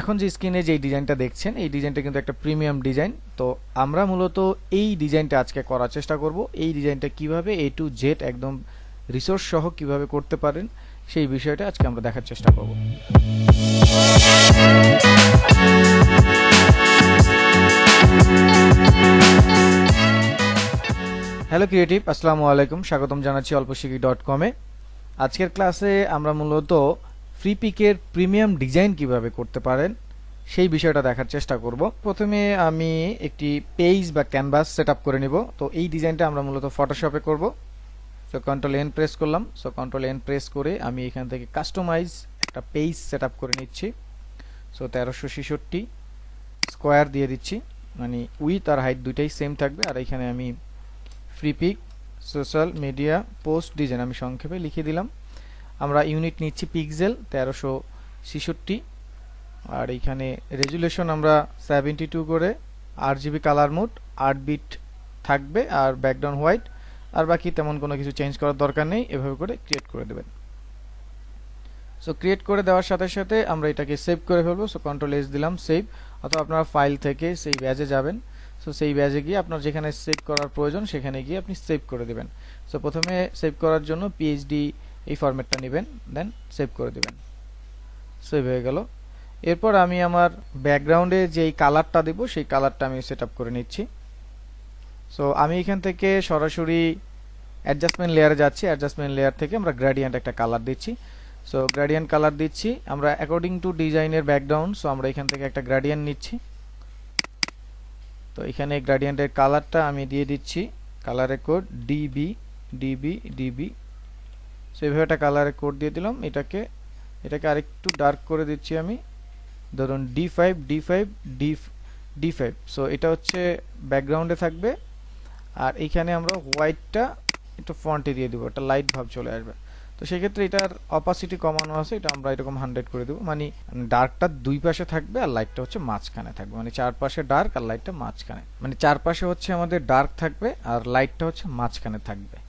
এখন যে স্ক্রিনে যে ডিজাইনটা দেখছেন, এই ডিজাইনটা কিন্তু একটা প্রিমিয়াম ডিজাইন। তো আমরা মূলত এই ডিজাইনটা আজকে করার চেষ্টা করব। এই ডিজাইনটা কীভাবে এ টু জেড একদম রিসোর্স সহ কীভাবে করতে পারেন, সেই বিষয়টা আজকে আমরা দেখার চেষ্টা করব। হ্যালো ক্রিয়েটিভ আসসালামু আলাইকুম। স্বাগতম জানাচ্ছি অল্পশিকি ডট কমে আজকের ক্লাসে আমরা মূলত ফ্রি পিকের প্রিমিয়াম ডিজাইন কীভাবে করতে পারেন, সেই বিষয়টা দেখার চেষ্টা করব। প্রথমে আমি একটি পেজ বা ক্যানভাস সেট করে নিব। তো এই ডিজাইনটা আমরা মূলত ফটোশপে করব। সো কন্ট্রোল এন প্রেস করলাম। সো কন্ট্রোল এন প্রেস করে আমি এখান থেকে কাস্টমাইজ একটা পেজ সেট করে নিচ্ছি। সো তেরোশো ছেষট্টি স্কোয়ার দিয়ে দিচ্ছি। মানে উইথ আর হাইট দুইটাই সেম থাকবে। আর এখানে আমি Freepik social media post design আমি সংক্ষেপে লিখে দিলাম। আমরা ইউনিট নিচ্ছি পিক্সেল তেরোশো ছেষট্টি। আর এইখানে রেজুলেশন আমরা সেভেন্টি টু করে আট জিবি কালার মোড আট বিট থাকবে আর ব্যাকগ্রাউন্ড হোয়াইট আর বাকি তেমন কোনো কিছু চেঞ্জ করার দরকার নেই, এভাবে করে ক্রিয়েট করে দেবেন। সো ক্রিয়েট করে দেওয়ার সাথে সাথে আমরা এটাকে সেভ করে ফেলব। সো কন্ট্রোল এস দিলাম সেভ অথবা আপনারা ফাইল থেকে সেই ব্যাজে যাবেন। সো সেই ব্যাজে গিয়ে আপনার যেখানে সেভ করার প্রয়োজন, সেখানে গিয়ে আপনি সেভ করে দেবেন। সো প্রথমে সেভ করার জন্য পিএইচডি এই ফরম্যাটটা নেবেন দেন সেভ করে দেবেন। সেভ হয়ে গেল। এরপর আমি আমার ব্যাকগ্রাউন্ডে যেই কালারটা দেব, সেই কালারটা আমি সেট করে নিচ্ছি। সো আমি এখান থেকে সরাসরি অ্যাডজাস্টমেন্ট লেয়ারে যাচ্ছি। অ্যাডজাস্টমেন্ট লেয়ার থেকে আমরা গ্রেডিয়েন্ট একটা কালার দিচ্ছি। সো গ্রেডিয়েন্ট কালার দিচ্ছি। আমরা অ্যাকর্ডিং টু ডিজাইনের ব্যাকগ্রাউন্ড সো আমরা এখান থেকে একটা গ্রেডিয়েন্ট নিচ্ছি। তো এখানে গ্রেডিয়েন্টের কালারটা আমি দিয়ে দিচ্ছি। কালারের code DB DB DB so এইভাবে একটা কালারের কোড দিয়ে দিলাম। এটাকে এটাকে আরেকটু ডার্ক করে দিচ্ছি আমি। ধরুন D five D five D D five so এটা হচ্ছে ব্যাকগ্রাউন্ডে থাকবে। আর এইখানে আমরা হোয়াইটটা একটু ফন্টে দিয়ে দিব। একটা লাইট ভাব চলে আসবে। তো সেক্ষেত্রে এটার অপাসিটি কমানো আছে। এটা আমরা এরকম হান্ড্রেড করে দেবো। মানে ডার্কটা দুই পাশে থাকবে আর লাইটটা হচ্ছে মাঝখানে থাকবে। মানে চারপাশে ডার্ক আর লাইটটা মাঝখানে। মানে চারপাশে হচ্ছে আমাদের ডার্ক থাকবে আর লাইটটা হচ্ছে মাঝখানে থাকবে।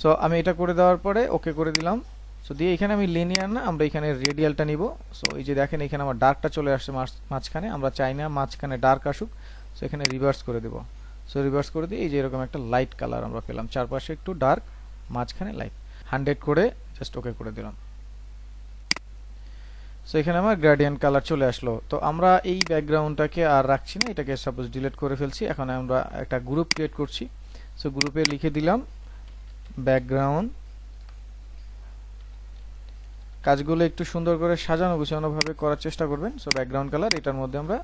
সো আমি এটা করে দেওয়ার পরে ওকে করে দিলাম। সো দিয়ে এখানে আমি লিনিয়ার না, আমরা এখানে রেডিয়ালটা নিব। সো এই যে দেখেন, এখানে আমার ডার্কটা চলে আসছে মাঝখানে, আমরা চাই না মাঝখানে ডার্ক আসুক। সো এখানে রিভার্স করে দেব। সো রিভার্স করে দিয়ে এই যে এরকম একটা লাইট কালার আমরা পেলাম। চারপাশে একটু ডার্ক মাঝখানে লাইট হান্ড্রেড করে জাস্ট ওকে করে দিলাম। সো এখানে আমার গ্রেডিয়েন্ট কালার চলে আসলো। তো আমরা এই ব্যাকগ্রাউন্ডটাকে আর রাখছি না, এটাকে সাপোজ ডিলিট করে ফেলছি। এখন আমরা একটা গ্রুপ ক্রিয়েট করছি। সো গ্রুপে লিখে দিলাম ব্যাকগ্রাউন্ড। কাজগুলো একটু সুন্দর করে সাজানো, গুছানো ভাবে করার চেষ্টা করবেন। সো ব্যাকগ্রাউন্ড কালার এটার মধ্যে আমরা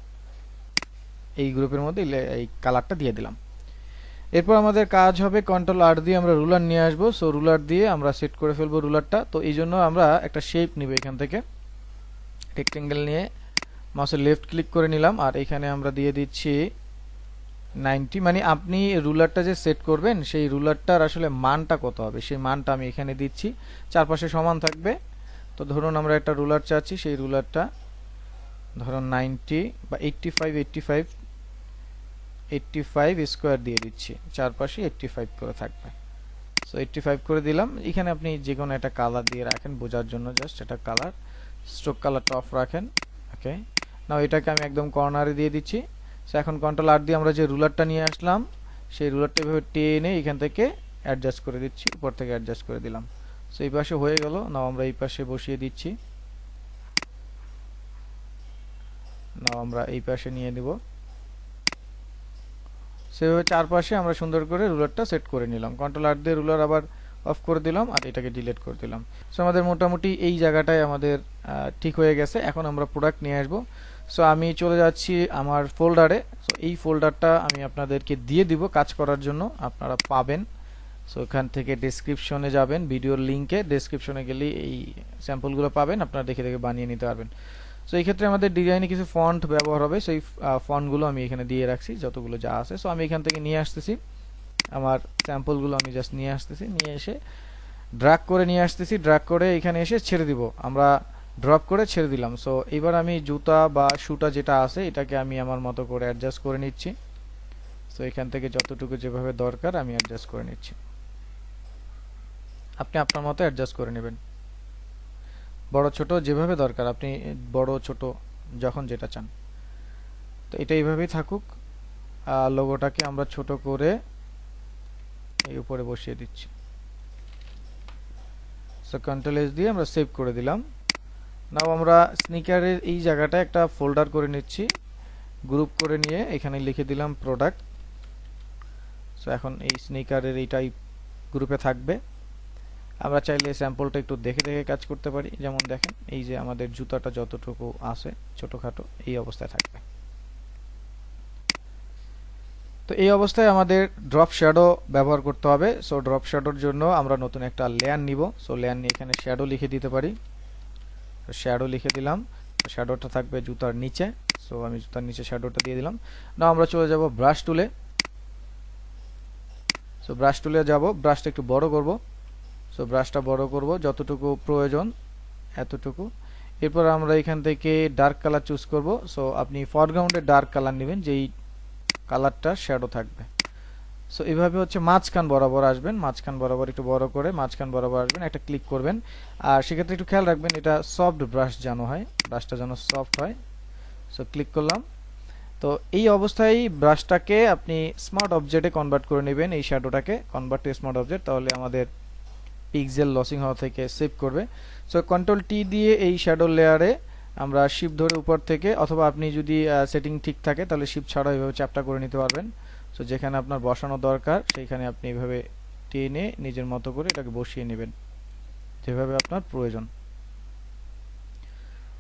এই গ্রুপের মধ্যে এই কালারটা দিয়ে দিলাম। এরপর আমাদের কাজ হবে কন্ট্রোল আর দিয়ে আমরা রুলার নিয়ে আসব। সো রুলার দিয়ে আমরা সেট করে ফেলব রুলারটা তো, এই জন্য আমরা একটা শেপ নিব এখান থেকে। রেক্টেঙ্গেল নিয়ে মাউসের লেফট ক্লিক করে নিলাম। আর এখানে আমরা দিয়ে দিচ্ছি নাইনটি মানে আপনি রুলারটা যে সেট করবেন, সেই রুলারটার আসলে মানটা কত হবে? সেই মানটা আমি এখানে দিচ্ছি। চারপাশে সমান থাকবে। তো ধরুন আমরা একটা রুলার চাচ্ছি, সেই রুলারটা ধরুন নাইনটি বা eighty five eighty five eighty five square দিয়ে দিচ্ছি। চারপাশে এইটটি ফাইভ করে থাকবে। সো এইটটি ফাইভ করে দিলাম। এখানে আপনি যে কোনো একটা কালার দিয়ে রাখেন, বোঝার জন্য জাস্ট এটা কালার স্ট্রোক কালারটা অফ রাখেন। ওকে না এটাকে আমি একদম কর্নারে দিয়ে দিচ্ছি। সো এখন কন্ট্রোল আর দিয়ে আমরা যে রুলারটা নিয়ে আসলাম, সেই রুলারটা এভাবে টেনে এখান থেকে অ্যাডজাস্ট করে দিচ্ছি, উপর থেকে অ্যাডজাস্ট করে দিলাম। সো এই পাশে হয়ে গেল। নাও আমরা এই পাশে বসিয়ে দিচ্ছি। নাও আমরা এই পাশে নিয়ে নিব। সেভাবে চারপাশে আমরা সুন্দর করে রুলারটা সেট করে নিলাম। কন্ট্রোল আর দিয়ে রুলার আবার অফ করে দিলাম আর এটাকে ডিলিট করে দিলাম। সো আমাদের মোটামুটি এই জায়গাটায় আমাদের ঠিক হয়ে গেছে। এখন আমরা প্রোডাক্ট নিয়ে আসব। সো আমি চলে যাচ্ছি আমার ফোল্ডারে সো এই ফোল্ডারটা আমি আপনাদেরকে দিয়ে দিব কাজ করার জন্য। আপনারা পাবেন। সো এখান থেকে ডেসক্রিপশনে যাবেন ভিডিওর লিঙ্কে ডেসক্রিপশনে গেলে এই স্যাম্পলগুলো পাবেন। আপনারা দেখে দেখে বানিয়ে নিতে পারবেন। সো এই ক্ষেত্রে আমাদের ডিজাইনে কিছু ফন্ট ব্যবহার হবে। সেই ফন্টগুলো আমি এখানে দিয়ে রাখছি, যতগুলো যা আছে। সো আমি এখান থেকে নিয়ে আসতেছি। আমার স্যাম্পলগুলো আমি জাস্ট নিয়ে আসতেছি, নিয়ে এসে ড্রাগ করে নিয়ে আসতেছি ড্রাগ করে এখানে এসে ছেড়ে দিব। আমরা ড্রপ করে ছেড়ে দিলাম। সো এবার আমি জুতা বা শুটা যেটা আছে, এটাকে আমি আমার মতো করে অ্যাডজাস্ট করে নিচ্ছি। সো এখান থেকে যতটুকু যেভাবে দরকার, আমি অ্যাডজাস্ট করে নিচ্ছি। আপনি আপনার মতো অ্যাডজাস্ট করে নেবেন। বড়, ছোট, যেভাবে দরকার, আপনি বড়, ছোট, যখন যেটা চান। তো, এটা এইভাবেই থাকুক। লোগোটাকে আমরা ছোট করে এই উপরে বসিয়ে দিচ্ছি। সো কন্ট্রোল এস দিয়ে আমরা সেভ করে দিলাম। নাও আমরা স্নিকারের এই জায়গাটা একটা ফোল্ডার করে নিচ্ছি। গ্রুপ করে নিয়ে এখানে লিখে দিলাম প্রোডাক্ট সো এখন এই স্নিকারের এইটাই গ্রুপে থাকবে। আমরা চাইলে স্যাম্পলটা একটু দেখে দেখে কাজ করতে পারি। যেমন দেখেন, এই যে আমাদের জুতাটা যতটুকু আছে ছোটোখাটো, এই অবস্থায় থাকবে। তো এই অবস্থায় আমাদের ড্রপ শ্যাডো ব্যবহার করতে হবে। সো ড্রপ শ্যাডোর জন্য আমরা নতুন একটা লেয়ার নিব। সো লেয়ার নিয়ে এখানে শ্যাডো লিখে দিতে পারি। তো শ্যাডো লিখে দিলাম। শ্যাডোটা থাকবে জুতার নিচে। সো আমি জুতার নিচে শ্যাডোটা দিয়ে দিলাম। না আমরা চলে যাব ব্রাশ টুলে সো ব্রাশ টুলে যাব। ব্রাশটা একটু বড় করব। সো ব্রাশটা বড় করব। যতটুকু প্রয়োজন, এতটুকু। এরপর আমরা এখান থেকে ডার্ক কালার চুজ করব। সো আপনি ফরগ্রাউন্ডে ডার্ক কালার নেবেন। যেই কালারটা শ্যাডো থাকবে। সো এভাবে হচ্ছে মাঝখান বরাবর আসবেন, মাঝখান বরাবর একটু বড় করে, মাঝখান বরাবর আসবেন, একটা ক্লিক করবেন। আর সেক্ষেত্রে একটু খেয়াল রাখবেন, এটা সফট ব্রাশ যেন হয়, ব্রাশটা যেন সফট হয়। সো ক্লিক করলাম। তো, এই অবস্থায় ব্রাশটাকে আপনি স্মার্ট অবজেক্টে কনভার্ট করে নেবেন, এই শ্যাডোটাকে। কনভার্ট টু স্মার্ট অবজেক্ট তাহলে আমাদের পিক্সেল লসিং হওয়া থেকে সেভ করবে। সো কন্ট্রোল টি দিয়ে এই শ্যাডো লেয়ারে আমরা শিপ ধরে উপর থেকে, অথবা আপনি যদি সেটিং ঠিক থাকে, তাহলে শিপ ছাড়া এভাবে চ্যাপটা করে নিতে পারবেন। সো যেখানে আপনার বসানো দরকার, সেইখানে আপনি এভাবে টেনে নিজের মতো করে এটাকে বসিয়ে নেবেন, যেভাবে আপনার প্রয়োজন।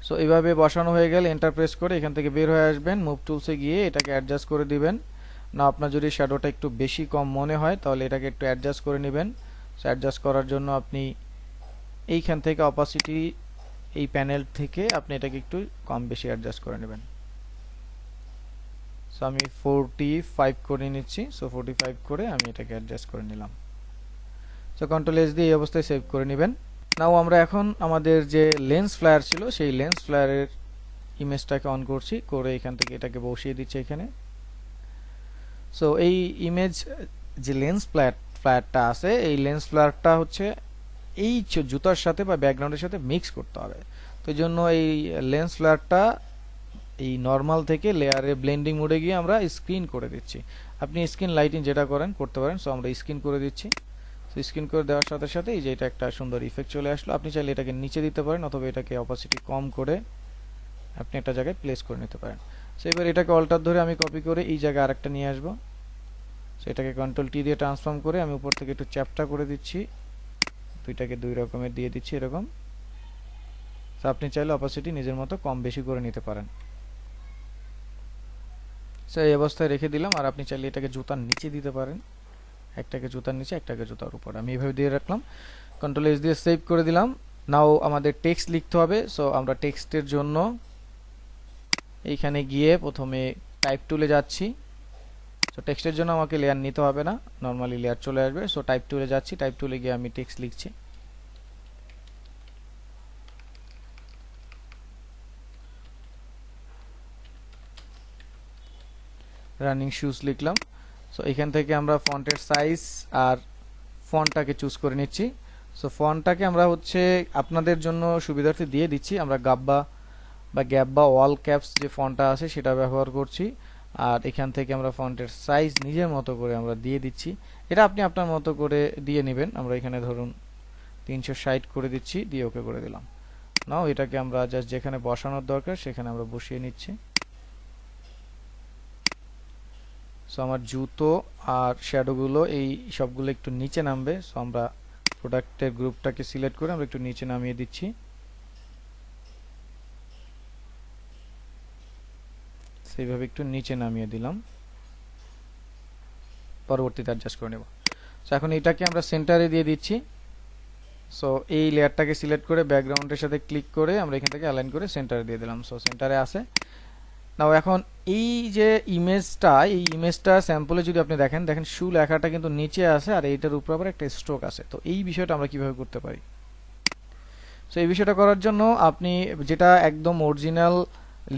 সো এইভাবে বসানো হয়ে গেলে এন্টার প্রেস করে এখান থেকে বের হয়ে আসবেন মুভ টুলসে গিয়ে এটাকে অ্যাডজাস্ট করে দিবেন। না আপনার যদি শ্যাডোটা একটু বেশি কম মনে হয়, তাহলে এটাকে একটু অ্যাডজাস্ট করে নেবেন। সো অ্যাডজাস্ট করার জন্য আপনি এইখান থেকে অপাসিটি এই প্যানেল থেকে আপনি এটাকে একটু কম বেশি অ্যাডজাস্ট করে নেবেন। সো আমি ফোরটি ফাইভ করে নিচ্ছি। সো ফোরটি ফাইভ করে আমি এটাকে অ্যাডজাস্ট করে নিলাম। সো কন্ট্রোল এস দিয়ে এই অবস্থায় সেভ করে নেবেন। নাও আমরা এখন আমাদের যে লেন্স ফ্লায়ার ছিল, সেই লেন্স ফ্লায়ারের ইমেজটাকে অন করছি, করে এখান থেকে এটাকে বসিয়ে দিচ্ছি এখানে। সো এই ইমেজ যে লেন্স ফ্লায়ার ফ্লায়ারটা আছে, এই লেন্স ফ্লায়ারটা হচ্ছে এই জুতার সাথে বা ব্যাকগ্রাউন্ডের সাথে মিক্স করতে হবে। তো জন্য এই লেন্স ফ্লায়ারটা এই নর্মাল থেকে লেয়ারে ব্লেন্ডিং মোডে গিয়ে আমরা স্ক্রিন করে দিচ্ছি। আপনি স্ক্রিন লাইটিং যেটা করেন, করতে পারেন। সো আমরা স্ক্রিন করে দিচ্ছি। সো স্ক্রিন করে দেওয়ার সাথে সাথে এই যে এটা একটা সুন্দর ইফেক্ট চলে আসলো। আপনি চাইলে এটাকে নিচে দিতে পারেন অথবা এটাকে অপাসিটি কম করে আপনি একটা জায়গায় প্লেস করে নিতে পারেন। সো এবার এটাকে অল্টার ধরে আমি কপি করে এই জায়গায় আরেকটা নিয়ে আসব। সো এটাকে কন্ট্রোল টি দিয়ে ট্রান্সফর্ম করে আমি উপর থেকে একটু চ্যাপটা করে দিচ্ছি। দুইটাকে দুই রকমের দিয়ে দিচ্ছি এরকম। তো আপনি চাইলে অপাসিটি নিজের মতো কম বেশি করে নিতে পারেন। সো এই অবস্থায় রেখে দিলাম। আর আপনি চাইলে এটাকে জুতার নিচে দিতে পারেন। একটাকে জুতার নিচে, একটাকে জুতার উপর। আমি এইভাবে দিয়ে রাখলাম। কন্ট্রোল এস দিয়ে সেভ করে দিলাম। নাও আমাদের টেক্সট লিখতে হবে। সো আমরা টেক্সটের জন্য এইখানে গিয়ে প্রথমে টাইপ টুলে যাচ্ছি। সো টেক্সটের জন্য আমাকে লেয়ার নিতে হবে না। নর্মালি লেয়ার চলে আসবে। সো টাইপ টুলে যাচ্ছি। টাইপ টুলে গিয়ে আমি টেক্সট লিখছি। রানিং শুজ লিখলাম। সো এখান থেকে আমরা ফন্টের সাইজ আর ফন্টটাকে চুজ করে নিচ্ছি। সো ফন্টটাকে আমরা হচ্ছে আপনাদের জন্য সুবিধার্থে দিয়ে দিচ্ছি। আমরা গাব্বা বা গ্যাপ বা ওয়াল ক্যাপস যে ফন্টটা আছে, সেটা ব্যবহার করছি। আর এখান থেকে আমরা ফন্টের সাইজ নিজের মতো করে আমরা দিয়ে দিচ্ছি। এটা আপনি আপনার মতো করে দিয়ে নেবেন। আমরা এখানে ধরুন তিনশো ষাট করে দিচ্ছি, দিয়ে ওকে করে দিলাম। নাও, এটাকে আমরা জাস্ট যেখানে বসানোর দরকার সেখানে আমরা বসিয়ে নিচ্ছি। সো আমার জুতো আর শ্যাডোগুলো এই সবগুলো একটু নিচে নামবে। সো আমরা প্রোডাক্টের গ্রুপটাকে সিলেক্ট করে আমরা একটু নিচে নামিয়ে দিচ্ছি। সেইভাবে একটু নিচে নামিয়ে দিলাম। পরবর্তীতে অ্যাডজাস্ট করে নেব। সো এখন এটাকে আমরা সেন্টারে দিয়ে দিচ্ছি। সো এই লেয়ারটাকে সিলেক্ট করে ব্যাকগ্রাউন্ডের সাথে ক্লিক করে আমরা এখান থেকে অ্যালাইন করে সেন্টারে দিয়ে দিলাম। সো সেন্টারে আছে। নাও এখন এই যে ইমেজটা এই ইমেজটা স্যাম্পলে যদি আপনি দেখেন দেখেন শু লেখাটা কিন্তু নিচে আছে আর এইটার উপর আবার একটা স্ট্রোক আছে। তো এই বিষয়টা আমরা কীভাবে করতে পারি? সো এই বিষয়টা করার জন্য আপনি যেটা একদম অরিজিনাল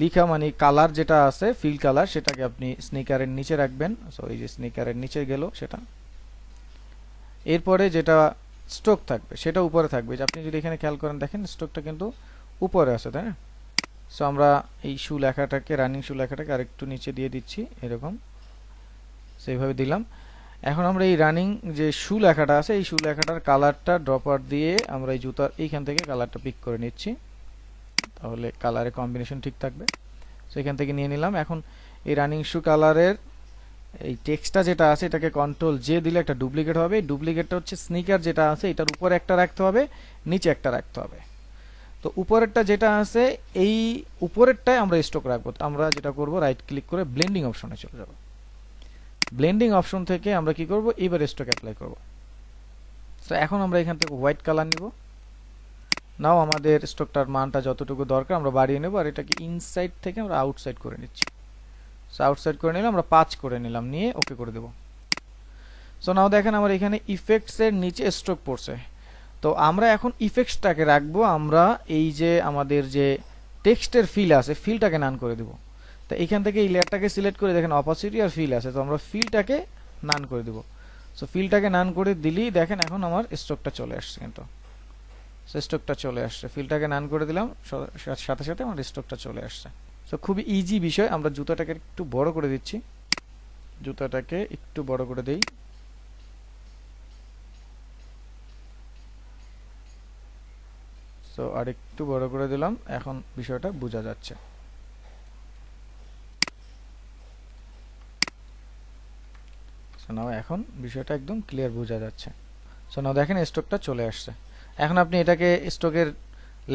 লিখা মানে কালার যেটা আছে ফিল কালার সেটাকে আপনি স্নিকারের নিচে রাখবেন। সো এই যে স্নিকারের নিচে গেল সেটা। এরপরে যেটা স্ট্রোক থাকবে, সেটা উপরে থাকবে। যে আপনি যদি এখানে খেয়াল করেন, দেখেন স্ট্রোকটা কিন্তু উপরে আছে, তাই না? সো আমরা এই শু লেখাটাকে রানিং শু লেখাটাকে আরেকটু নিচে দিয়ে দিচ্ছি, এরকম। সেইভাবে দিলাম। এখন আমরা এই রানিং যে শু লেখাটা আছে, এই শু লেখাটার কালারটা ড্রপার দিয়ে আমরা এই জুতার এইখান থেকে কালারটা পিক করে নিচ্ছি। তাহলে কালারের কম্বিনেশন ঠিক থাকবে। সো এখান থেকে নিয়ে নিলাম। এখন এই রানিং শু কালারের এই টেক্সটটা যেটা আছে, এটাকে কন্ট্রোল জে দিলে একটা ডুপ্লিকেট হবে। ডুপ্লিকেটটা হচ্ছে স্নিকার যেটা আছে, এটার উপরে একটা রাখতে হবে, নিচে একটা রাখতে হবে। তো, উপরেরটা যেটা আছে, এই উপরেরটাই আমরা স্টক রাখব। আমরা যেটা করব রাইট ক্লিক করে ব্লেন্ডিং অপশনে চলে যাব। ব্লেন্ডিং অপশন থেকে আমরা কি করব? এবার স্টক অ্যাপ্লাই করব। তো এখন আমরা এখান থেকে হোয়াইট কালার নিব। নাও আমাদের স্টকটার মানটা যতটুকু দরকার, আমরা বাড়িয়ে নেব, আর এটাকে ইনসাইড থেকে আমরা আউটসাইড করে নিচ্ছি। সো আউটসাইড করে নিলাম, আমরা পাঁচ করে নিলাম, নিয়ে ওকে করে দেব। সো নাও দেখেন আমার এখানে ইফেক্টসের নিচে স্ট্রোক পড়ছে। তো আমরা এখন ইফেক্টসটাকে রাখব, আমরা এই যে আমাদের যে টেক্সটের ফিল আছে ফিলটাকে নান করে দেব। তো এখান থেকে এই লেয়ারটাকে সিলেক্ট করে দেখেন অপাসিটি আর ফিল আছে, তো আমরা ফিলটাকে নান করে দেব। সো ফিলটাকে নান করে দিলেই দেখেন এখন আমার স্ট্রোকটা চলে আসছে কিন্তু। সো স্ট্রোকটা চলে আসছে। ফিলটাকে নান করে দিলাম সাথে সাথে আমার স্ট্রোকটা চলে আসছে। সো খুবই ইজি বিষয়, আমরা জুতাটাকে একটু বড় করে দিচ্ছি। জুতাটাকে একটু বড় করে দেই। সো আর একটু বড় করে দিলাম, এখন বিষয়টা বোঝা যাচ্ছে। সো নাও এখন বিষয়টা একদম ক্লিয়ার বোঝা যাচ্ছে। সো নাও দেখেন স্টকটা চলে আসছে। এখন আপনি এটাকে স্টকের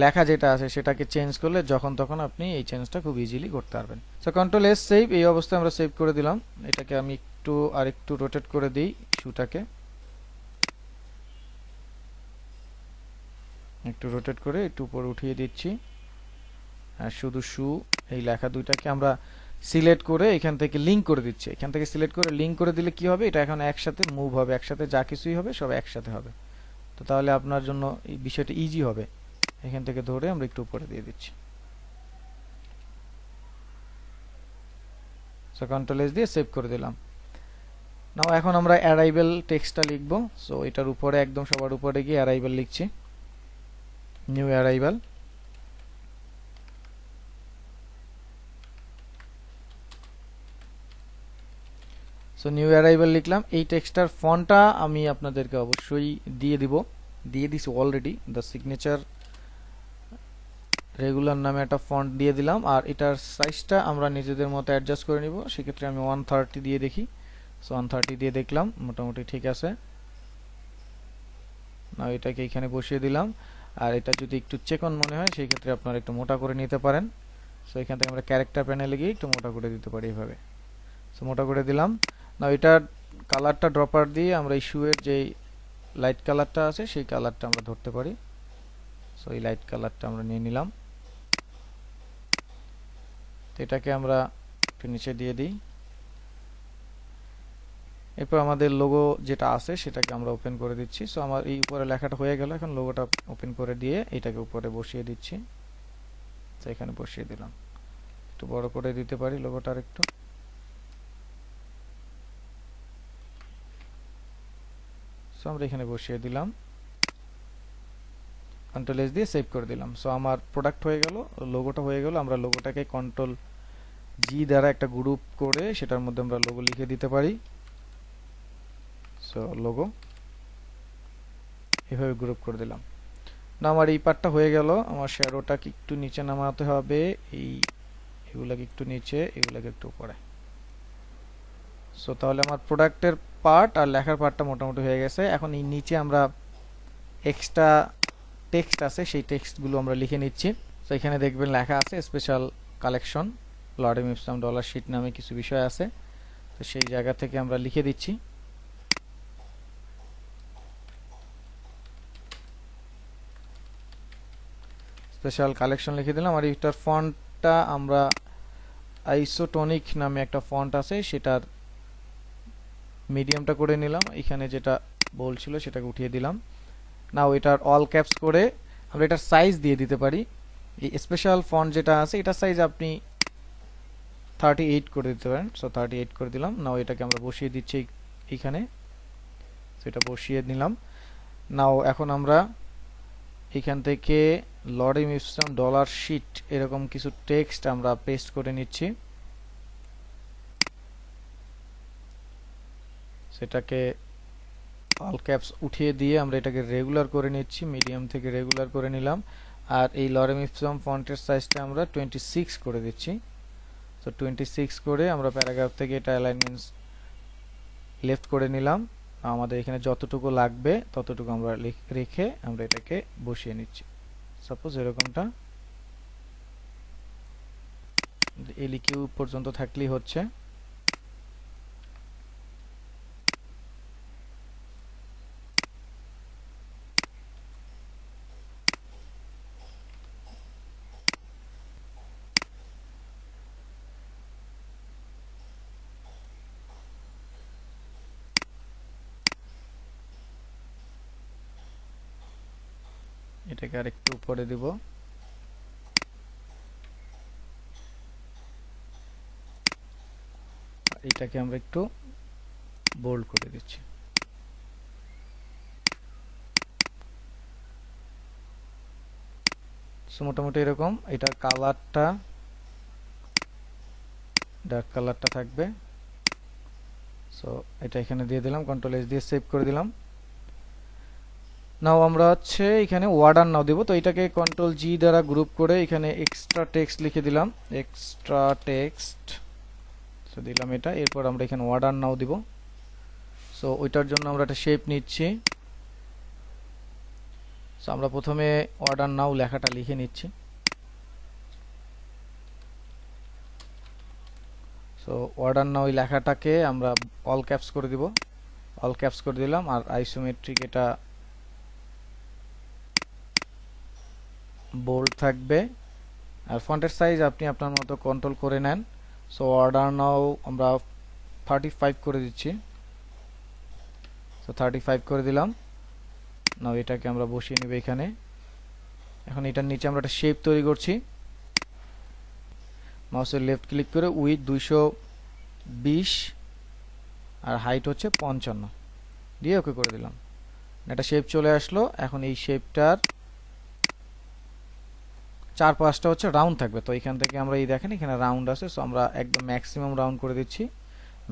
লেখা যেটা আছে সেটাকে চেঞ্জ করলে যখন তখন আপনি এই চেঞ্জটা খুব ইজিলি করতে পারবেন। সো কন্ট্রোল এস সেভ এই অবস্থায় আমরা সেভ করে দিলাম। এটাকে আমি একটু আর একটু রোটেট করে দিই শুটাকে একটু রোটেট করে একটু উপর উঠিয়ে দিচ্ছি। আর শুধু শু এই লেখা দুইটাকে আমরা সিলেক্ট করে এখান থেকে লিঙ্ক করে দিচ্ছি। এখান থেকে সিলেক্ট করে লিঙ্ক করে দিলে কি হবে? এটা এখন একসাথে মুভ হবে। একসাথে যা কিছুই হবে সব একসাথে হবে। তো তাহলে আপনার জন্য এই বিষয়টা ইজি হবে। এখান থেকে ধরে আমরা একটু উপরে দিয়ে দিচ্ছি। সো কন্ট্রোল এস দিয়ে সেভ করে দিলাম। নাও এখন আমরা অ্যারাইভেল টেক্সটটা লিখব। সো এটার উপরে, একদম সবার উপরে গিয়ে অ্যারাইভেল লিখছি। New arrival so new arrival লিখলাম। এই টেক্সটার ফন্টটা আমি আপনাদেরকে অবশ্যই দিয়ে দিব। দিয়ে দিছি অলরেডি দ্য সিগনেচার রেগুলার নামে একটা ফন্ট দিয়ে দিলাম। আর এটার সাইজটা আমরা নিজেদের মতো অ্যাডজাস্ট করে নিব। সেক্ষেত্রে আমি ওয়ান থার্টি দিয়ে দেখি। সো ওয়ান থার্টি দিয়ে দেখলাম। মোটামুটি ঠিক আছে। না এটাকে এখানে বসিয়ে দিলাম। আর এটা যদি একটু চেকন মনে হয় সেই ক্ষেত্রে আপনারা একটু মোটা করে নিতে পারেন। সো এখান থেকে আমরা ক্যারেক্টার প্যানেলে গিয়ে একটু মোটা করে দিতে পারি এভাবে। সো মোটা করে দিলাম। না এটার কালারটা ড্রপার দিয়ে আমরা এই শুয়ের যে লাইট কালারটা আছে, সেই কালারটা আমরা ধরতে পারি। সো এই লাইট কালারটা আমরা নিয়ে নিলাম। তো এটাকে আমরা নিচে দিয়ে দিই। এরপর আমাদের লোগো যেটা আছে, সেটাকে আমরা ওপেন করে দিচ্ছি। সো আমার এই উপরে লেখাটা হয়ে গেল, এখন লোগোটা ওপেন করে দিয়ে এটাকে উপরে বসিয়ে দিচ্ছি। তো এখানে বসিয়ে দিলাম। একটু বড় করে দিতে পারি লোগোটা আর একটু আমরা এখানে বসিয়ে দিলাম। কন্ট্রোল এস দিয়ে সেভ করে দিলাম। সো আমার প্রোডাক্ট হয়ে গেল লোগোটা হয়ে গেল। আমরা লোগোটাকে কন্ট্রোল জি দ্বারা একটা গ্রুপ করে সেটার মধ্যে আমরা লোগো লিখে দিতে পারি। সো লোগো এভাবে গ্রুপ করে দিলাম। না আমার এই পার্টটা হয়ে গেল। আমার শ্যাডোটাকে একটু নিচে নামাতে হবে। এই এগুলাকে একটু নিচে, এগুলাকে একটু উপরে। সো তাহলে আমার প্রোডাক্টের পার্ট আর লেখার পার্টটা মোটামুটি হয়ে গেছে। এখন এই নিচে আমরা এক্সট্রা টেক্সট আছে, সেই টেক্সটগুলো আমরা লিখে নিচ্ছি। তো এখানে দেখবেন লেখা আছে special collection lorem ipsum dolor sit নামে কিছু বিষয় আছে। তো সেই জায়গা থেকে আমরা লিখে দিচ্ছি। স্পেশাল কালেকশন লিখে দিলাম। আর এটার ফন্টটা আমরা আইসোটনিক নামে একটা ফন্ট আছে, সেটার মিডিয়ামটা করে নিলাম। এখানে যেটা বলছিল সেটাকে উঠিয়ে দিলাম। নাও এটার অল ক্যাপস করে আমরা এটার সাইজ দিয়ে দিতে পারি। এই স্পেশাল ফন্ট যেটা আছে এটার সাইজ আপনি থার্টি এইট করে দিতে পারেন। সো থার্টি এইট করে দিলাম। নাও এটাকে আমরা বসিয়ে দিচ্ছি এইখানে। সেটা বসিয়ে নিলাম নাও এখন আমরা এখান থেকে লরিম ইপসাম ডলার শিট এরকম কিছু টেক্সট আমরা পেস্ট করে নিচ্ছি। সেটাকে অল ক্যাপস উঠিয়ে দিয়ে আমরা এটাকে রেগুলার করে নিচ্ছি মিডিয়াম থেকে রেগুলার করে নিলাম। আর এই লরেম ইপসাম ফন্টের সাইজটা আমরা টোয়েন্টি সিক্স করে দিচ্ছি। তো টোয়েন্টি সিক্স করে আমরা প্যারাগ্রাফ থেকে এটা অ্যালাইনমেন্টস লেফট করে নিলাম। আমাদের এখানে যতটুকু লাগবে, ততটুকু আমরা রেখে আমরা এটাকে বসিয়ে নিচ্ছি। সাপোজ এরকমটা। এলিকিউ পর্যন্ত থাকলেই হচ্ছে। এটাকে আর একটু উপরে দিব। এটাকে আমরা একটু বোল্ড করে দিচ্ছি। মোটামুটি এরকম এটার কালারটা ডার্ক কালারটা থাকবে। সো এটা এখানে দিয়ে দিলাম কন্ট্রোল এস দিয়ে সেভ করে দিলাম। নাও আমরা হচ্ছে এখানে ওয়ার্ডার নাও দেব। তো এটাকে কন্ট্রোল জি দ্বারা গ্রুপ করে এখানে এক্সট্রা টেক্সট লিখে দিলাম। এক্সট্রা টেক্সট সো দিলাম এটা। এরপর আমরা এখানে ওয়ার্ডার নাও দিব। সো ওইটার জন্য আমরা একটা শেপ নিচ্ছি। সো আমরা প্রথমে অর্ডার নাও লেখাটা লিখে নিচ্ছি। সো অর্ডার নাও লেখাটাকে আমরা অল ক্যাপস করে দিব। অল ক্যাপস করে দিলাম। আর আইসোমেট্রিক এটা বোল্ড থাকবে। আর ফন্টের সাইজ আপনি আপনার মতো কন্ট্রোল করে নেন। সো অর্ডার নাও আমরা থার্টি ফাইভ করে দিচ্ছি। সো থার্টি ফাইভ করে দিলাম। নাও এটাকে আমরা বসিয়ে নেব এখানে। এখন এটার নিচে আমরা একটা শেপ তৈরি করছি। মাউসের লেফট ক্লিক করে উইথ দুইশো বিশ আর হাইট হচ্ছে পঞ্চান্ন। দিয়ে ওকে করে দিলাম। একটা শেপ চলে আসলো। এখন এই শেপটার চার পাঁচটা হচ্ছে রাউন্ড থাকবে। তো এখান থেকে আমরা এই দেখেন, এখানে রাউন্ড আছে সো আমরা একদম ম্যাক্সিমাম রাউন্ড করে দিচ্ছি।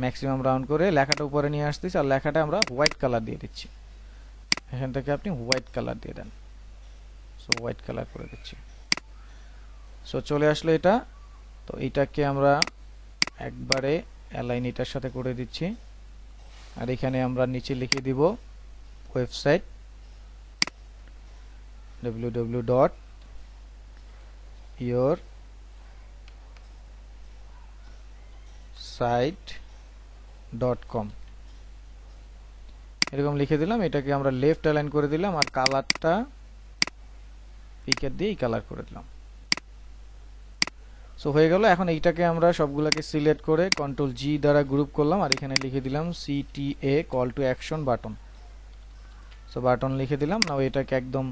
ম্যাক্সিমাম রাউন্ড করে লেখাটা উপরে নিয়ে আসতেছি, আর লেখাটা আমরা হোয়াইট কালার দিয়ে দিচ্ছি। এখান থেকে আপনি হোয়াইট কালার দিয়ে দেন। সো হোয়াইট কালার করে দিচ্ছি। সো চলে আসলো এটা। তো এটাকে আমরা একবারে অ্যালাইন এটার সাথে করে দিচ্ছি। আর এখানে আমরা নিচে লিখে দিব website www dot your site dot com এরকম লিখে দিলাম, এটাকে আমরা লেফট অ্যালাইন করে দিলাম আর কালারটা পিকের দিয়ে কালার করে দিলাম। সো হয়ে গেল, এখন এইটাকে আমরা সবগুলোকে সিলেক্ট করে কন্ট্রোল জি দ্বারা গ্রুপ করলাম আর এখানে লিখে দিলাম CTA call to action button so button লিখে দিলাম না এটাকে একদম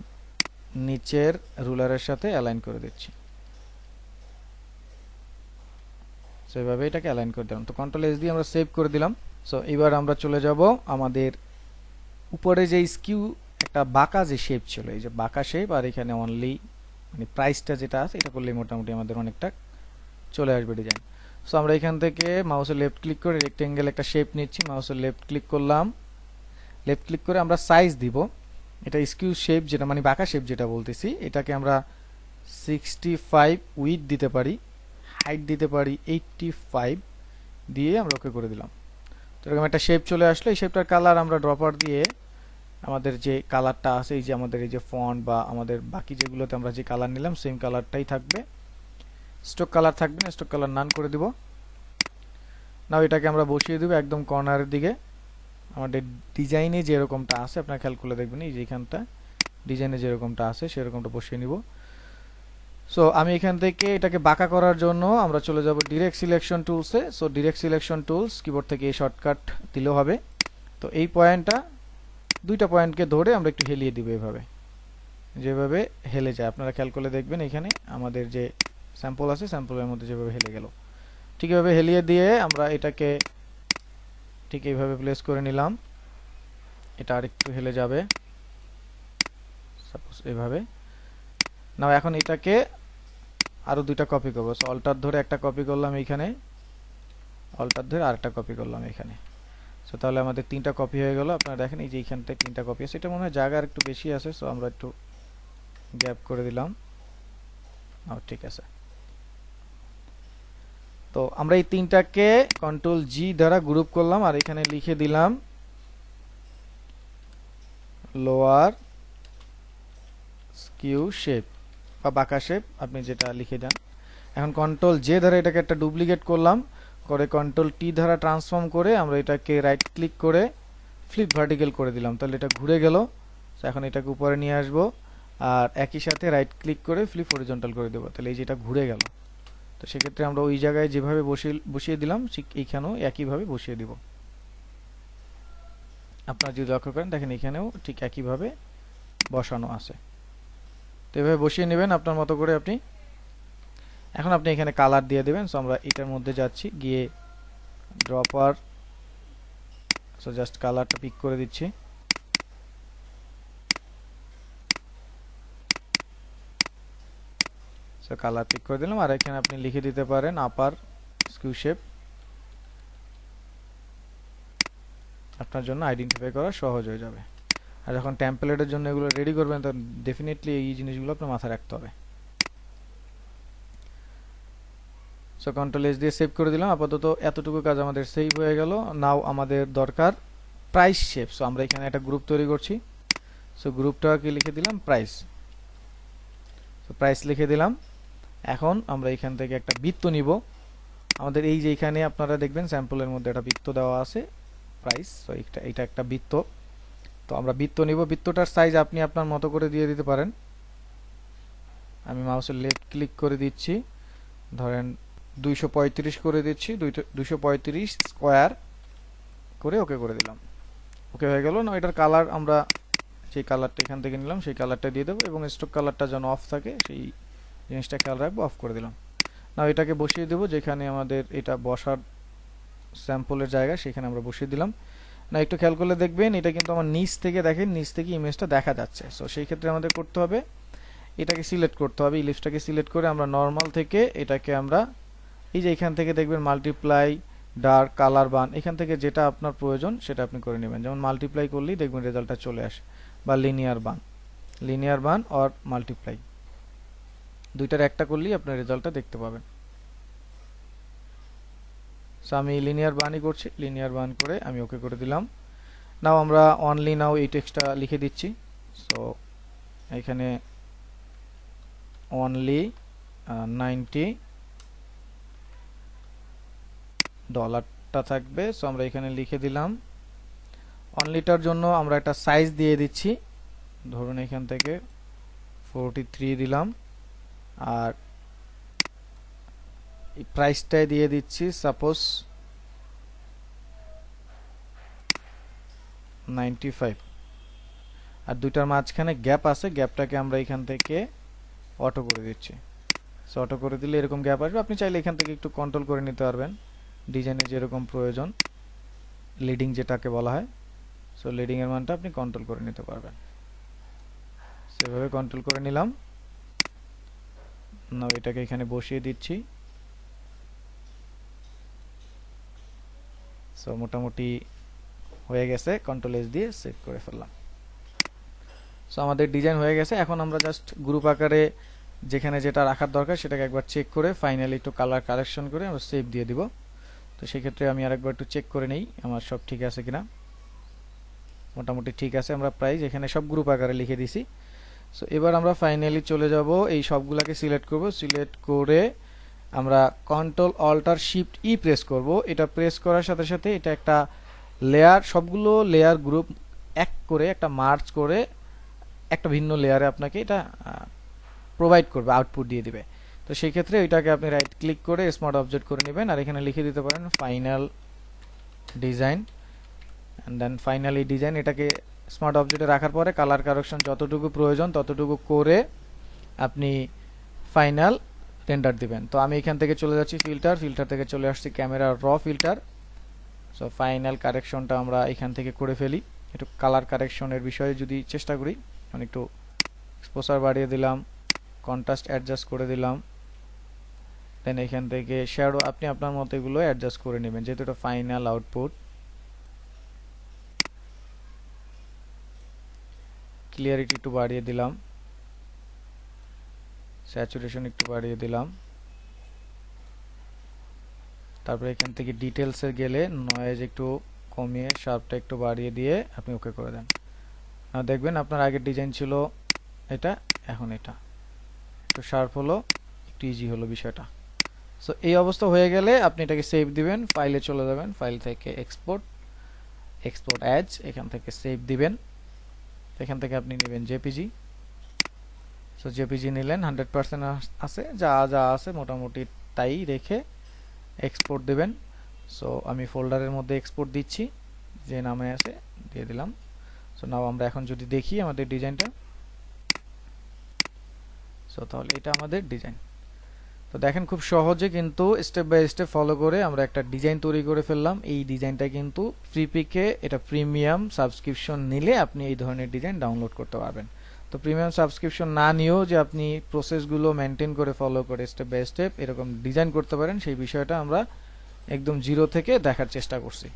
নিচের রুলারের সাথে অ্যালাইন করে দিচ্ছি। সো এভাবে এটাকে অ্যালাইন করে দিলাম। তো কন্ট্রোল এস দিয়ে আমরা সেভ করে দিলাম। সো এবার আমরা চলে যাব আমাদের উপরে যে স্কিউ একটা বাঁকা যে শেপ ছিল, এই যে বাঁকা শেপ আর এখানে অনলি মানে প্রাইসটা যেটা আছে, এটা করলে মোটামুটি আমাদের অনেকটা চলে আসবে ডিজাইন সো আমরা এখান থেকে মাউসের লেফট ক্লিক করে রেক্টেঙ্গেল একটা শেপ নিচ্ছি। মাউসের লেফট ক্লিক করলাম। লেফট ক্লিক করে আমরা সাইজ দিব। এটা স্কিউ শেপ যেটা মানে বাঁকা শেপ যেটা বলতেছি, এটাকে আমরা সিক্সটি ফাইভ উইথ দিতে পারি। হাইট দিতে পারি এইটটি ফাইভ দিয়ে আমরা ওকে করে দিলাম। তো এরকম একটা শেপ চলে আসলো। এই শেপটার কালার আমরা ড্রপার দিয়ে আমাদের যে কালারটা আছে, এই যে আমাদের এই যে ফন্ট বা আমাদের বাকি যেগুলোতে আমরা যে কালার নিলাম সেম কালারটাই থাকবে। স্টক কালার থাকবে না স্টক কালার নান করে দিব। নাও এটাকে আমরা বসিয়ে দেবো একদম কর্নারের দিকে। আমাদের ডিজাইনে যেরকমটা আছে, আপনার খেয়াল করে দেখবেন, এই যে এখানটা ডিজাইনে যেরকমটা আছে, সেরকমটা বসিয়ে নিব। সো আমি এখান থেকে এটাকে বাঁকা করার জন্য আমরা চলে যাব direct selection টুলসে so direct selection tools keyboard থেকে এই শর্টকাট দিলেও হবে। তো এই পয়েন্টটা, দুইটা পয়েন্টকে ধরে আমরা একটু হেলিয়ে দিব এভাবে। যেভাবে হেলে যায়। আপনারা খেয়াল করলে দেখবেন এখানে আমাদের যে স্যাম্পল আছে স্যাম্পলের মধ্যে যেভাবে হেলে গেল। ঠিক এভাবে হেলিয়ে দিয়ে আমরা এটাকে ঠিক এইভাবে প্লেস করে নিলাম। এটা আরেকটু হেলে যাবে। সাপোজ এভাবে। নাও এখন এটাকে আরও দুইটা কপি করব। অল্টার ধরে একটা কপি করলাম এইখানে অল্টার ধরে আরেকটা কপি করলাম এখানে। সো তাহলে আমাদের তিনটা কপি হয়ে গেল। আপনারা দেখেন এই যে এইখানটায় তিনটা কপি আছে। এটা মনে হয় জায়গা একটু বেশি আছে। সো আমরা একটু গ্যাপ করে দিলাম। ও ঠিক আছে। তো, আমরা এই তিনটাকে কন্ট্রোল জি দ্বারা গ্রুপ করলাম। আর এখানে লিখে দিলাম লোয়ার স্কিউ শেপ বা বাঁকা শেপ আপনি যেটা লিখে যান। এখন কন্ট্রোল জে দ্বারা এটাকে একটা ডুপ্লিকেট করলাম, করে কন্ট্রোল টি দ্বারা ট্রান্সফর্ম করে আমরা এটাকে রাইট ক্লিক করে ফ্লিপ ভার্টিক্যাল করে দিলাম। তাহলে এটা ঘুরে গেল। এখন এটাকে উপরে নিয়ে আসব আর একই সাথে রাইট ক্লিক করে ফ্লিপ হরিজন্টাল করে দেবো। তাহলে এই যেটা ঘুরে গেল। তো সেক্ষেত্রে আমরা ওই জায়গায় যেভাবে বসিয়ে বসিয়ে দিলাম, ঠিক এইখানেও একইভাবে বসিয়ে দিব। আপনারা যদি লক্ষ্য করেন, দেখেন এখানেও ঠিক একইভাবে বসানো আছে। তো এভাবে বসিয়ে নেবেন, আপনার মতো করে আপনি। এখন আপনি এখানে কালার দিয়ে দেবেন সো আমরা এটার মধ্যে যাচ্ছি, গিয়ে ড্রপার সো জাস্ট কালারটা পিক করে দিচ্ছি। সো কালার পিক করে দিলাম, আর এখানে আপনি লিখে দিতে পারেন আপার স্কিউ শেপ আপনার জন্য আইডেন্টিফাই করা সহজ হয়ে যাবে। আর যখন টেম্পলেটের জন্য এগুলো রেডি করবেন, তখন ডেফিনেটলি এই জিনিসগুলো আপনার মাথায় রাখতে হবে। সো কন্ট্রোল এস দিয়ে সেভ করে দিলাম। আপাতত এতটুকু কাজ আমাদের সেভ হয়ে গেল। নাও আমাদের দরকার প্রাইস শেপ সো আমরা এখানে একটা গ্রুপ তৈরি করছি। সো গ্রুপটাকে লিখে দিলাম প্রাইস সো প্রাইস লিখে দিলাম। এখন আমরা এখান থেকে একটা বৃত্ত নিব। আমাদের এই যে এখানে আপনারা দেখবেন স্যাম্পলের মধ্যে একটা বৃত্ত দেওয়া আছে প্রাইস সো এটা এটা একটা বৃত্ত। তো আমরা বৃত্ত নিব। বৃত্তটার সাইজ আপনি আপনার মতো করে দিয়ে দিতে পারেন। আমি মাউসের লেফট ক্লিক করে দিচ্ছি। ধরেন দুইশো পঁয়ত্রিশ করে দিচ্ছি। দুইশো পঁয়ত্রিশ স্কোয়ার করে ওকে করে দিলাম। ওকে হয়ে গেল। না এটার কালার আমরা যে কালারটা এখান থেকে নিলাম, সেই কালারটা দিয়ে দেবো এবং স্টক কালারটা যেন অফ থাকে, সেই জিনিসটা খেয়াল রাখব অফ করে দিলাম। না এটাকে বসিয়ে দেবো যেখানে আমাদের এটা বসার স্যাম্পলের জায়গা, সেখানে আমরা বসিয়ে দিলাম। না, একটু খেয়াল করলে দেখবেন এটা কিন্তু আমার নিচ থেকে দেখেন, নিচ থেকে ইমেজটা দেখা যাচ্ছে। সো সেই ক্ষেত্রে আমাদের করতে হবে, এটাকে সিলেক্ট করতে হবে ইলিপসটাকে সিলেক্ট করে আমরা নর্মাল থেকে এটাকে আমরা, এই যে এখান থেকে দেখবেন মাল্টিপ্লাই ডার্ক কালার বান এখান থেকে যেটা আপনার প্রয়োজন সেটা আপনি করে নেবেন। যেমন মাল্টিপ্লাই করলেই দেখবেন রেজাল্টটা চলে আসে, বা linear burn linear burn or multiply দুইটার একটা করলেই আপনার রেজাল্টটা দেখতে পাবেন। সো আমি লিনিয়ার বানই করছি লিনিয়ার বান করে আমি ওকে করে দিলাম। নাও আমরা অনলি নাও এই টেক্সটটা লিখে দিচ্ছি। সো এখানে অনলি নাইনটি ডলারটা থাকবে। সো আমরা এখানে লিখে দিলাম। অনলিটার জন্য আমরা একটা সাইজ দিয়ে দিচ্ছি। ধরুন এখান থেকে ফোরটি দিলাম। আর এই প্রাইসটাই দিয়ে দিচ্ছি সাপোজ নাইনটি ফাইভ আর দুইটার মাঝখানে গ্যাপ আছে গ্যাপটাকে আমরা এখান থেকে অটো করে দিচ্ছি। সো অটো করে দিলে এরকম গ্যাপ আসবে। আপনি চাইলে এখান থেকে একটু কন্ট্রোল করে নিতে পারবেন। ডিজাইনের যেরকম প্রয়োজন লিডিং যেটাকে বলা হয়। সো লিডিংয়ের মানটা আপনি কন্ট্রোল করে নিতে পারবেন। সেভাবে কন্ট্রোল করে নিলাম। না এটাকে এখানে বসিয়ে দিচ্ছি। সো মোটামুটি হয়ে গেছে কন্ট্রোল এস দিয়ে সেভ করে ফেললাম। সো আমাদের ডিজাইন হয়ে গেছে। এখন আমরা জাস্ট গ্রুপ আকারে যেখানে যেটা রাখার দরকার সেটাকে একবার চেক করে ফাইনালি একটু কালার কালেকশন করে আমরা সেভ দিয়ে দিব। তো সেক্ষেত্রে আমি আরেকবার একটু চেক করে নেই, আমার সব ঠিক আছে কিনা। মোটামুটি ঠিক আছে, আমরা প্রাইস এখানে সব গ্রুপ আকারে লিখে দিছি। সো এবার আমরা ফাইনালি চলে যাব, এই সবগুলাকে সিলেক্ট করব। সিলেক্ট করে আমরা control alt shift E press করব। এটা প্রেস করার সাথে সাথে এটা একটা লেয়ার সবগুলো লেয়ার গ্রুপ এক করে একটা মার্চ করে একটা ভিন্ন লেয়ারে আপনাকে এটা প্রোভাইড করবে আউটপুট দিয়ে দিবে। তো সেই ক্ষেত্রে এটাকে আপনি রাইট ক্লিক করে স্মার্ট অবজেক্ট করে নেবেন আর এখানে লিখে দিতে পারেন final design and then finally design এটাকে স্মার্ট অবজেক্টে রাখার পরে কালার কারেকশন যতটুকু প্রয়োজন ততটুকু করে আপনি ফাইনাল রেন্ডার দিবেন। তো আমি এখান থেকে চলে যাচ্ছি ফিল্টার ফিল্টার থেকে চলে আসছি ক্যামেরা র ফিল্টার সো ফাইনাল কারেকশনটা আমরা এখান থেকে করে ফেলি। একটু কালার কারেকশনের বিষয়ে যদি চেষ্টা করি মানে একটু এক্সপোজার বাড়িয়ে দিলাম কন্ট্রাস্ট অ্যাডজাস্ট করে দিলাম। দেন এখান থেকে শ্যাডো আপনি আপনার মতো এগুলো অ্যাডজাস্ট করে নেবেন, যেহেতু এটা ফাইনাল আউটপুট ক্লিয়ারিটি একটু বাড়িয়ে দিলাম। স্যাচুরেশন একটু বাড়িয়ে দিলাম। তারপরে এখান থেকে ডিটেলসে গেলে নয়েজ একটু কমিয়ে শার্পটা একটু বাড়িয়ে দিয়ে আপনি ওকে করে দেন। আর দেখবেন আপনার আগের ডিজাইন ছিল এটা, এখন এটা। একটু শার্প হলো, একটু ইজি হলো বিষয়টা। সো এই অবস্থা হয়ে গেলে আপনি এটাকে সেভ দিবেন ফাইলে চলে যাবেন ফাইল থেকে এক্সপোর্ট এক্সপোর্ট অ্যাজ এখান থেকে সেভ দিবেন। এখান থেকে আপনি নেবেন জেপিজি সো জেপিজি নিলেন হান্ড্রেড পার্সেন্ট আছে, যা যা আছে মোটামুটি তাই রেখে এক্সপোর্ট দেবেন। সো আমি ফোল্ডারের মধ্যে এক্সপোর্ট দিচ্ছি, যে নামে আছে, দিয়ে দিলাম। সো নাও আমরা এখন যদি দেখি আমাদের ডিজাইনটা সো তাহলে এটা আমাদের ডিজাইন তো দেখেন খুব সহজে কিন্তু স্টেপ বাই স্টেপ ফলো করে আমরা একটা ডিজাইন তৈরি করে ফেললাম। এই ডিজাইনটা কিন্তু ফ্রি পিকে এটা প্রিমিয়াম সাবস্ক্রিপশন নিলে আপনি এই ধরনের ডিজাইন ডাউনলোড করতে পারবেন। তো প্রিমিয়াম সাবস্ক্রিপশন না নিয়েও যে আপনি প্রসেসগুলো মেনটেন করে ফলো করে স্টেপ বাই স্টেপ এরকম ডিজাইন করতে পারেন, সেই বিষয়টা আমরা একদম জিরো থেকে দেখার চেষ্টা করছি।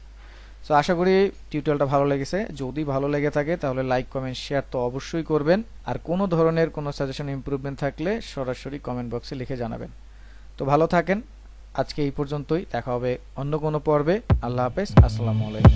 সো আশা করি টিউটোরিয়ালটা ভালো লেগেছে। যদি ভালো লেগে থাকে, তাহলে লাইক কমেন্ট শেয়ার তো অবশ্যই করবেন। আর কোনো ধরনের কোনো সাজেশন ইমপ্রুভমেন্ট থাকলে সরাসরি কমেন্ট বক্সে লিখে জানাবেন। তো ভালো থাকেন। আজকে এই পর্যন্তই। দেখা হবে অন্য কোনো পর্বে। আল্লাহ হাফেজ। আসসালামু আলাইকুম।